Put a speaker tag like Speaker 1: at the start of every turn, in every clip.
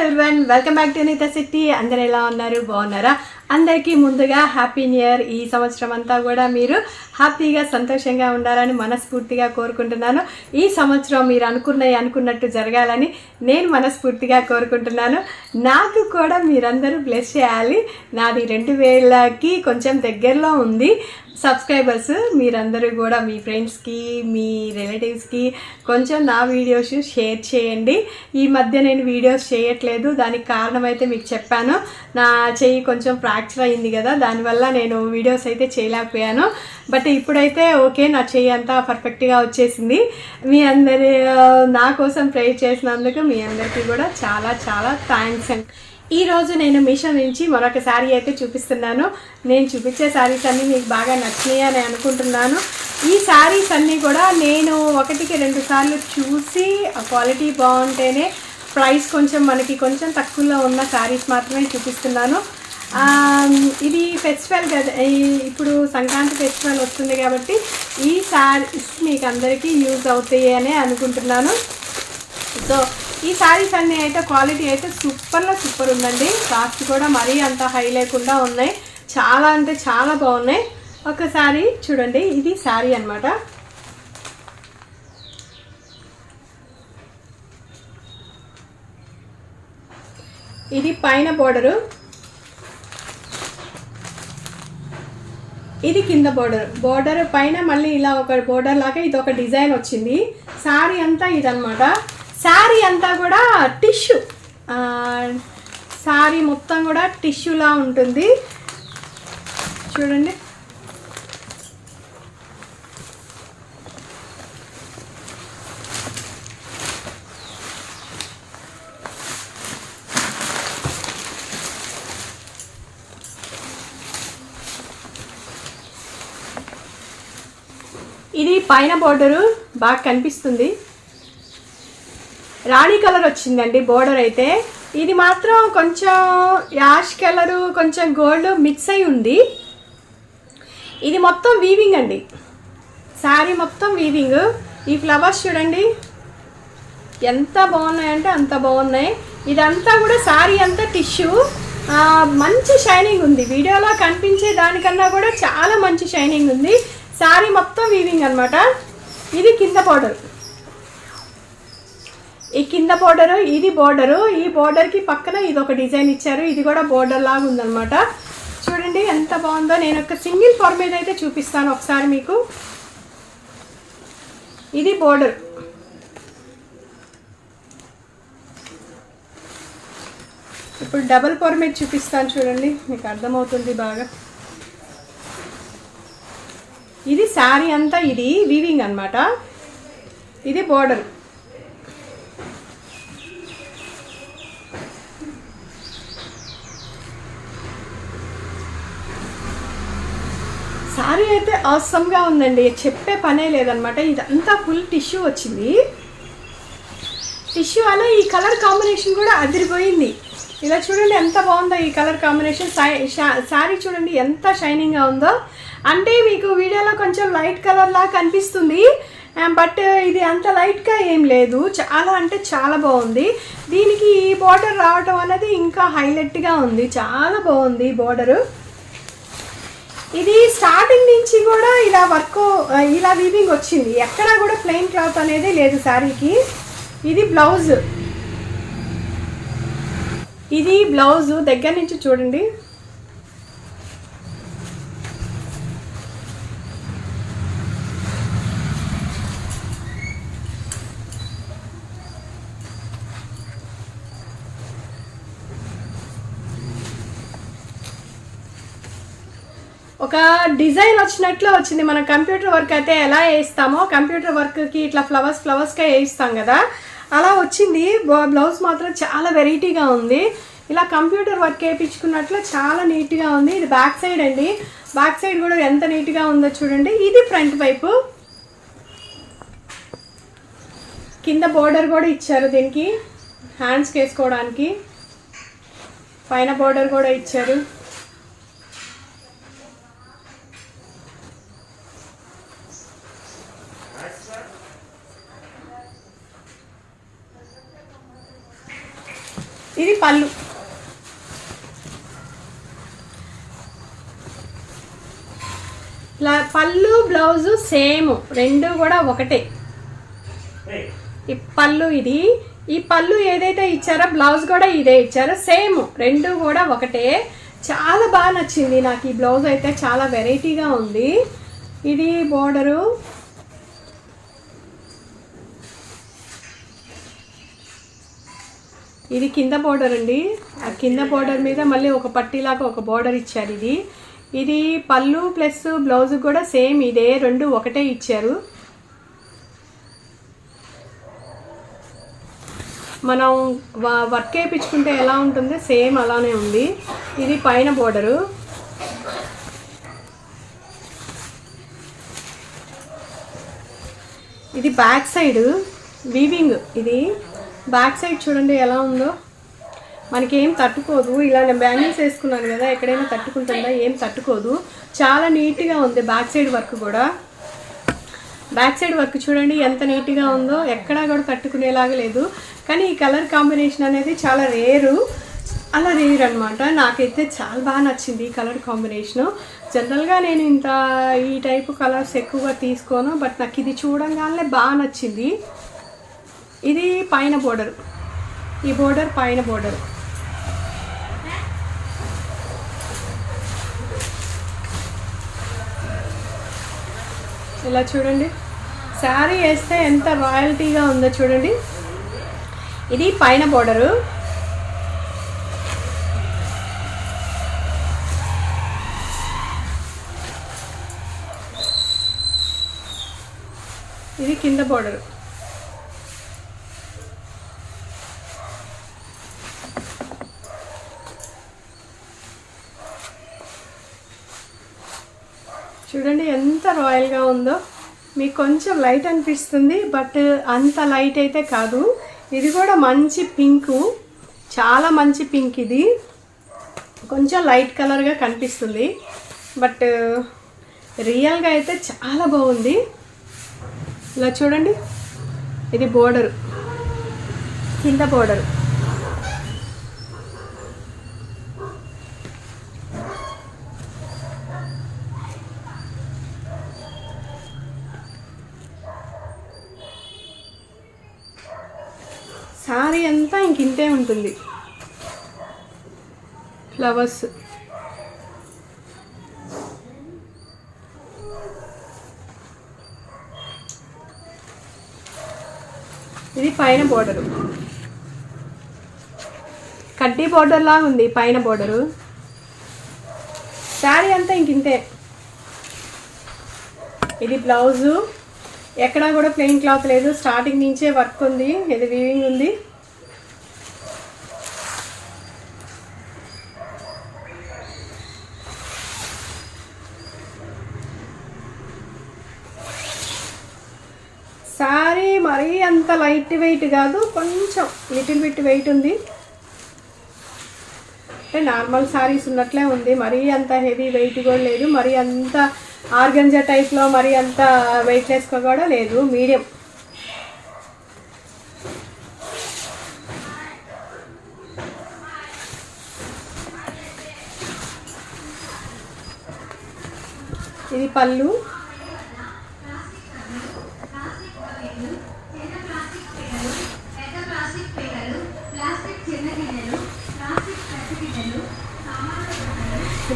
Speaker 1: Everyone welcome back to Neetha city అందరు ఎలా ఉన్నారు? బాగున్నారా? అందరికీ ముందుగా హ్యాపీ న్యూ ఇయర్ ఈ సంవత్సరం అంతా కూడా మీరు హ్యాపీగా సంతోషంగా ఉండాలని మనస్ఫూర్తిగా కోరుకుంటున్నాను. ఈ సంవత్సరం మీరు అనుకున్నవి అనుకున్నట్టు జరగాలని నేను మనస్ఫూర్తిగా కోరుకుంటున్నాను. నాకు కూడా మీరందరూ బ్లెస్ చేయాలి. నాది రెండు వేలకి కొంచెం దగ్గరలో ఉంది. సబ్స్క్రైబర్స్ మీరందరూ కూడా మీ ఫ్రెండ్స్కి మీ రిలేటివ్స్కి కొంచెం నా వీడియోస్ షేర్ చేయండి. ఈ మధ్య నేను వీడియోస్ చేయట్లేదు. దానికి కారణం అయితే మీకు చెప్పాను. నా చెయ్యి కొంచెం ఫ్రాక్చర్ అయింది కదా దానివల్ల నేను వీడియోస్ అయితే చేయలేకపోయాను. బట్ ఇప్పుడైతే ఓకే నా చెయ్యి అంతా పర్ఫెక్ట్గా వచ్చేసింది. మీ అందరి నా కోసం ప్రే చేసినందుకు మీ అందరికీ కూడా చాలా చాలా థ్యాంక్స్ అండి ఈరోజు నేను మీషో నుంచి మరొక శారీ అయితే చూపిస్తున్నాను. నేను చూపించే శారీస్ అన్నీ మీకు బాగా నచ్చినాయి అని అనుకుంటున్నాను. ఈ శారీస్ అన్నీ కూడా నేను ఒకటికి రెండు సార్లు చూసి క్వాలిటీ బాగుంటేనే ప్రైస్ కొంచెం మనకి కొంచెం తక్కువలో ఉన్న శారీస్ మాత్రమే చూపిస్తున్నాను. ఇది ఫెస్టివల్ కదా ఇప్పుడు సంక్రాంతి ఫెస్టివల్ వస్తుంది కాబట్టి ఈ శారీస్ మీకు అందరికీ యూజ్ అవుతాయి అనే అనుకుంటున్నాను. సో ఈ శారీస్ అన్నీ అయితే క్వాలిటీ అయితే సూపర్లో సూపర్ ఉందండి. కాస్ట్ కూడా మరీ అంత హై లేకుండా ఉన్నాయి. చాలా అంటే చాలా బాగున్నాయి. ఒకసారి చూడండి. ఇది శారీ అన్నమాట. ఇది పైన బోర్డరు ఇది కింద బోర్డర్ బోర్డర్ పైన మళ్ళీ ఇలా ఒక బోర్డర్ లాగా ఇది ఒక డిజైన్ వచ్చింది. శారీ అంతా ఇదనమాట శారీ అంతా కూడా టిష్యూ. శారీ మొత్తం కూడా టిష్యూలా ఉంటుంది. చూడండి. ఇది పైన బోర్డరు బాగా కనిపిస్తుంది. రాణి కలర్ వచ్చిందండి బోర్డర్ అయితే. ఇది మాత్రం కొంచెం యాష్ కలరు కొంచెం గోల్డ్ మిక్స్ అయి ఉంది. ఇది మొత్తం వీవింగ్ అండి. శారీ మొత్తం వీవింగ్ ఈ ఫ్లవర్స్ చూడండి. ఎంత బాగున్నాయంటే అంత బాగున్నాయి. ఇదంతా కూడా శారీ అంతా టిష్యూ మంచి షైనింగ్ ఉంది. వీడియోలో కనిపించే దానికన్నా కూడా చాలా మంచి షైనింగ్ ఉంది. శారీ మొత్తం వీవింగ్ అన్నమాట. ఇది కింద పౌడర్ ఈ కింద బోర్డరు ఇది బోర్డరు ఈ బోర్డర్కి పక్కన ఇది ఒక డిజైన్ ఇచ్చారు. ఇది కూడా బోర్డర్ లాగా ఉందన్నమాట. చూడండి ఎంత బాగుందో. నేను ఒక సింగిల్ ఫార్మేజ్ మీద అయితే చూపిస్తాను ఒకసారి మీకు. ఇది బోర్డర్ ఇప్పుడు డబల్ ఫార్ మీద చూపిస్తాను చూడండి. మీకు అర్థమవుతుంది బాగా. ఇది శారీ అంతా ఇది వీవింగ్ అనమాట ఇది బోర్డర్ సారీ అయితే అవసరంగా ఉందండి. చెప్పే పనే లేదనమాట. ఇదంతా ఫుల్ టిష్యూ వచ్చింది. టిష్యూ అలా ఈ కలర్ కాంబినేషన్ కూడా అదిరిపోయింది. ఇలా చూడండి ఎంత బాగుందో ఈ కలర్ కాంబినేషన్ శారీ చూడండి ఎంత షైనింగ్గా ఉందో. అంటే మీకు వీడియోలో కొంచెం లైట్ కలర్ లా కనిపిస్తుంది. బట్ ఇది అంత లైట్గా ఏం లేదు. చాలా అంటే చాలా బాగుంది. దీనికి ఈ బార్డర్ రావటం అనేది ఇంకా హైలైట్గా ఉంది. చాలా బాగుంది బార్డరు ఇది స్టార్టింగ్ నుంచి కూడా ఇలా వర్క్ ఇలా వీవింగ్ వచ్చింది. ఎక్కడా కూడా ప్లెయిన్ క్లాత్ అనేది లేదు శారీకి. ఇది బ్లౌజ్ ఇది బ్లౌజ్ దగ్గర నుంచి చూడండి. ఒక డిజైన్ వచ్చినట్లు వచ్చింది. మనం కంప్యూటర్ వర్క్ అయితే ఎలా వేస్తామో కంప్యూటర్ వర్క్కి ఇట్లా ఫ్లవర్స్ ఫ్లవర్స్గా వేయిస్తాం కదా. అలా వచ్చింది. బ్లౌజ్ మాత్రం చాలా వెరైటీగా ఉంది. ఇలా కంప్యూటర్ వర్క్ వేయించుకున్నట్లు చాలా నీట్గా ఉంది. ఇది బ్యాక్ సైడ్ అండి. బ్యాక్ సైడ్ కూడా ఎంత నీట్గా ఉందో చూడండి. ఇది ఫ్రంట్ వైపు. కింద బోర్డర్ కూడా ఇచ్చారు దీనికి. హ్యాండ్స్కి వేసుకోవడానికి. పైన బోర్డర్ కూడా ఇచ్చారు. ఇది పళ్ళు. పళ్ళు బ్లౌజు సేమ్. రెండు కూడా ఒకటే. ఈ పళ్ళు ఇది. ఈ పళ్ళు ఏదైతే ఇచ్చారో బ్లౌజ్ కూడా ఇదే ఇచ్చారో. సేమ్. రెండు కూడా ఒకటే. చాలా బాగా నచ్చింది నాకు ఈ బ్లౌజ్ అయితే. చాలా వెరైటీగా ఉంది. ఇది బోర్డరు. ఇది కింద బోర్డర్ అండి. ఆ కింద బోర్డర్ మీద మళ్ళీ ఒక పట్టీలాగా ఒక బోర్డర్ ఇచ్చారు ఇది. ఇది పళ్ళు ప్లస్ బ్లౌజ్ కూడా సేమ్ ఇదే రెండు ఒకటే ఇచ్చారు. మనం వర్క్ వేయించుకుంటే ఎలా ఉంటుందో సేమ్ అలానే ఉంది. ఇది పైన బోర్డరు ఇది బ్యాక్ సైడ్ వీవింగ్ ఇది. బ్యాక్ సైడ్ చూడండి ఎలా ఉందో. మనకి ఏం తట్టుకోదు. ఇలా నేను బ్యాంగిల్స్ వేసుకున్నాను కదా ఎక్కడైనా తట్టుకుంటుందా? ఏం తట్టుకోదు. చాలా నీట్గా ఉంది బ్యాక్ సైడ్ వర్క్ కూడా. బ్యాక్ సైడ్ వర్క్ చూడండి ఎంత నీట్గా ఉందో. ఎక్కడా కూడా తట్టుకునేలాగా లేదు. కానీ ఈ కలర్ కాంబినేషన్ అనేది చాలా రేరు. అలా రేర్ అనమాట నాకైతే చాలా బాగా నచ్చింది ఈ కలర్ కాంబినేషను. జనరల్గా నేను ఇంత ఈ టైపు కలర్స్ ఎక్కువగా తీసుకోను. బట్ నాకు ఇది చూడంగానే బాగా నచ్చింది. ఇది పైన బోర్డర్. ఈ బోర్డర్ పైన బోర్డర్. ఇలా చూడండి. శారీ వేస్తే ఎంత రాయల్టీగా ఉందో చూడండి. ఇది పైన బోర్డరు. ఇది కింద బోర్డరు. చూడండి ఎంత రాయల్గా ఉందో. మీకు కొంచెం లైట్ అనిపిస్తుంది బట్ అంత లైట్ అయితే కాదు. ఇది కూడా మంచి పింకు చాలా మంచి పింక్ ఇది. కొంచెం లైట్ కలర్గా కనిపిస్తుంది. బట్ రియల్గా అయితే చాలా బాగుంది. ఇలా చూడండి. ఇది బోర్డరు కింద బోర్డరు శారీ అంతా ఇంక ఇంతే ఉంటుంది. ఫ్లవర్స్ ఇది పైన బోర్డరు కడ్డీ బోర్డర్ లాగా ఉంది పైన బోర్డరు శారీ అంతా ఇంక ఇంతే. ఇది బ్లౌజు ఎక్కడా కూడా ప్లెయిన్ క్లాత్ లేదు. స్టార్టింగ్ నుంచే వర్క్ ఉంది. ఇది వీవింగ్ ఉంది. సారీ మరీ అంత లైట్ వెయిట్ కాదు. కొంచెం లిటిల్ బిట్ వెయిట్ ఉంది. నార్మల్ సారీస్ ఉన్నట్లే ఉంది. మరీ అంత హెవీ వెయిట్ కూడా లేదు. మరీ అంత ఆర్గంజా టైప్లో మరీ అంత వెయిట్లెస్ కూడా లేదు. మీడియం. ఇది పళ్ళు.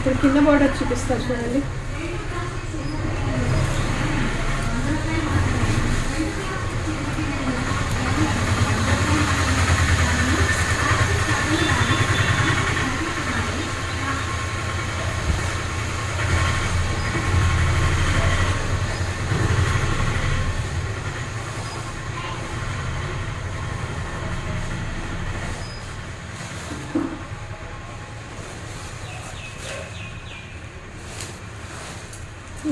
Speaker 1: ఇప్పుడు కింద బోర్డర్ చూపిస్తారు చూడండి.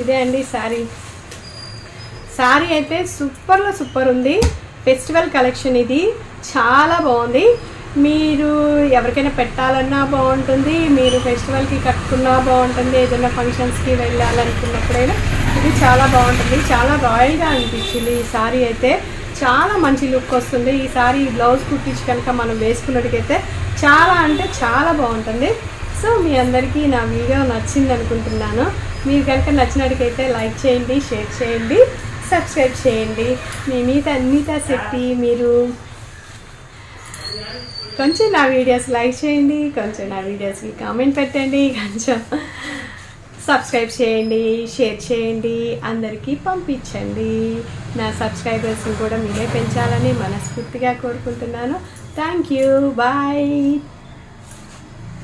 Speaker 1: ఇదే అండి శారీ శారీ అయితే సూపర్లో సూపర్ ఉంది. ఫెస్టివల్ కలెక్షన్ ఇది. చాలా బాగుంది. మీరు ఎవరికైనా పెట్టాలన్నా బాగుంటుంది. మీరు ఫెస్టివల్కి కట్టుకున్నా బాగుంటుంది. ఏదైనా ఫంక్షన్స్కి వెళ్ళాలనుకున్నప్పుడైనా ఇది చాలా బాగుంటుంది. చాలా రాయల్గా అనిపించింది ఈ శారీ అయితే. చాలా మంచి లుక్ వస్తుంది. ఈ శారీ బ్లౌజ్ కుట్టించి కనుక మనం వేసుకున్నట్టుకైతే చాలా అంటే చాలా బాగుంటుంది. సో మీ అందరికీ నా వీడియో నచ్చింది అనుకుంటున్నాను మీరు కనుక నచ్చినట్టుకైతే లైక్ చేయండి షేర్ చేయండి సబ్స్క్రైబ్ చేయండి. మీ మీద అన్నితా శక్తి మీరు కొంచెం నా వీడియోస్ లైక్ చేయండి కొంచెం నా వీడియోస్కి కామెంట్ పెట్టండి కొంచెం సబ్స్క్రైబ్ చేయండి షేర్ చేయండి అందరికీ పంపించండి. నా సబ్స్క్రైబర్స్ని కూడా మీరే పెంచాలని మనస్ఫూర్తిగా కోరుకుంటున్నాను. Thank you. బాయ్.